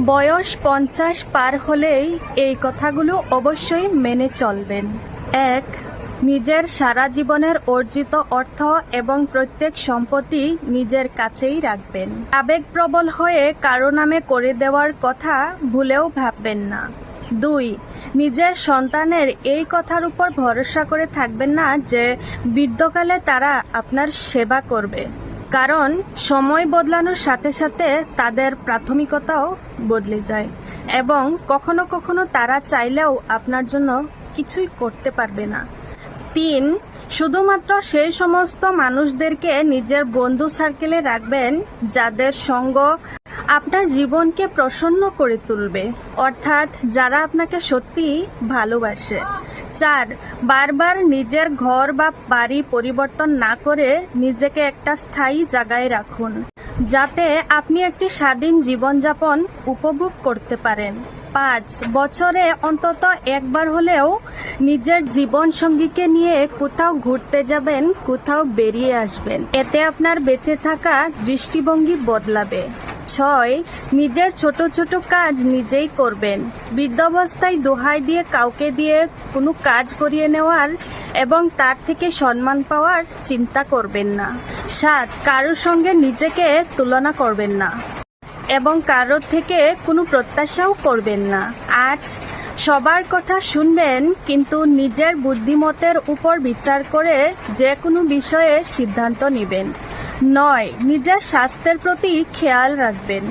বয়স পঞ্চাশ পার হলেই এই কথাগুলো অবশ্যই মেনে চলবেন। এক, নিজের সারা জীবনের অর্জিত অর্থ এবং প্রত্যেক সম্পত্তি নিজের কাছেই রাখবেন। আবেগপ্রবল হয়ে কারও নামে করে দেওয়ার কথা ভুলেও ভাববেন না। দুই, নিজের সন্তানের এই কথার উপর ভরসা করে থাকবেন না যে বৃদ্ধকালে তারা আপনার সেবা করবে। কারণ সময় বদলানোর সাথে সাথে তাদের প্রাথমিকতাও বদলে যায় এবং কখনো কখনো তারা চাইলেও আপনার জন্য কিছুই করতে পারবে না। তিন, শুধুমাত্র সেই সমস্ত মানুষদেরকে নিজের বন্ধু সার্কেলে রাখবেন যাদের সঙ্গ আপনার জীবনকে প্রসন্ন করে তুলবে। অর্থাৎ যারা আপনাকে সত্যি ভালোবাসে, চার, বারবার নিজের ঘর বা বাড়ি পরিবর্তন না করে নিজেকে একটা স্থায়ী জায়গায় রাখুন, যাতে আপনি একটি স্বাধীন জীবনযাপন উপভোগ করতে পারেন। পাঁচ, বছরে অন্তত একবার হলেও নিজের জীবন সঙ্গীকে নিয়ে কোথাও ঘুরতে যাবেন, কোথাও বেরিয়ে আসবেন। এতে আপনার বেঁচে থাকা দৃষ্টিভঙ্গি বদলাবে। ছয়, নিজের ছোট ছোট কাজ নিজেই করবেন। বৃদ্ধাবস্থায় দোহাই দিয়ে কাউকে দিয়ে কোনো কাজ করিয়ে নেওয়ার এবং তার থেকে সম্মান পাওয়ার চিন্তা করবেন না। সাত, কারোর সঙ্গে নিজেকে তুলনা করবেন না এবং কারোর থেকে কোনো প্রত্যাশাও করবেন না। আজ সবার কথা শুনবেন কিন্তু নিজের বুদ্ধিমতের উপর বিচার করে যে কোনো বিষয়ে সিদ্ধান্ত নেবেন। নয়, নিজের স্বাস্থ্যের প্রতি খেয়াল রাখবেন।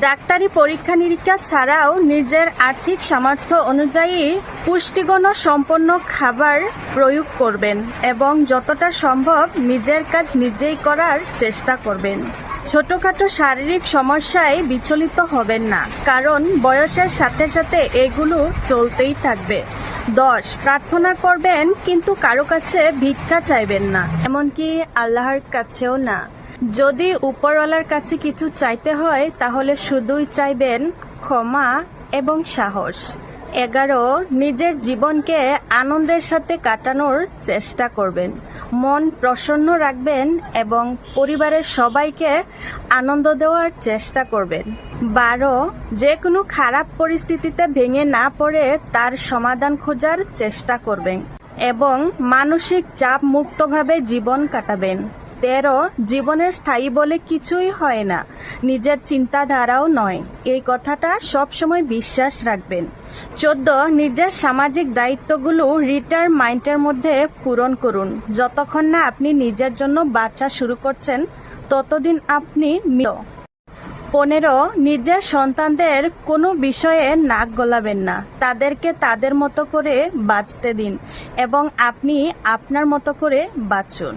ডাক্তারি পরীক্ষা নিরীক্ষা ছাড়াও নিজের আর্থিক সামর্থ্য অনুযায়ী পুষ্টিগুণ সম্পন্ন খাবার প্রয়োগ করবেন এবং যতটা সম্ভব নিজের কাজ নিজেই করার চেষ্টা করবেন। ছোটখাটো শারীরিক সমস্যায় বিচলিত হবেন না, কারণ বয়সের সাথে সাথে এগুলো চলতেই থাকবে। দশ। প্রার্থনা করবেন, কিন্তু কারও কাছে ভিক্ষা চাইবেন না। এমনকি আল্লাহর কাছেও না। যদি উপরওয়ালার কাছে কিছু চাইতে হয়, তাহলে শুধুই চাইবেন ক্ষমা এবং সাহস। এগারো, নিজের জীবনকে আনন্দের সাথে কাটানোর চেষ্টা করবেন। মন প্রসন্ন রাখবেন এবং পরিবারের সবাইকে আনন্দ দেওয়ার চেষ্টা করবেন। বারো যে কোনো খারাপ পরিস্থিতিতে ভেঙে না পড়ে তার সমাধান খোঁজার চেষ্টা করবেন এবং মানসিক চাপ মুক্তভাবে জীবন কাটাবেন। তেরো, জীবনের স্থায়ী বলে কিছুই হয় না। নিজের চিন্তাধারাও নয়। এই কথাটা সবসময় বিশ্বাস রাখবেন। চোদ্দ, নিজের সামাজিক দায়িত্বগুলো রিটার মাইন্ডের মধ্যে পূরণ করুন। যতক্ষণ না আপনি নিজের জন্য বাচ্চা শুরু করছেন, ততদিন আপনি পনেরো, নিজের সন্তানদের কোনো বিষয়ে নাক গলাবেন না। তাদেরকে তাদের মতো করে বাঁচতে দিন এবং আপনি আপনার মতো করে বাঁচুন।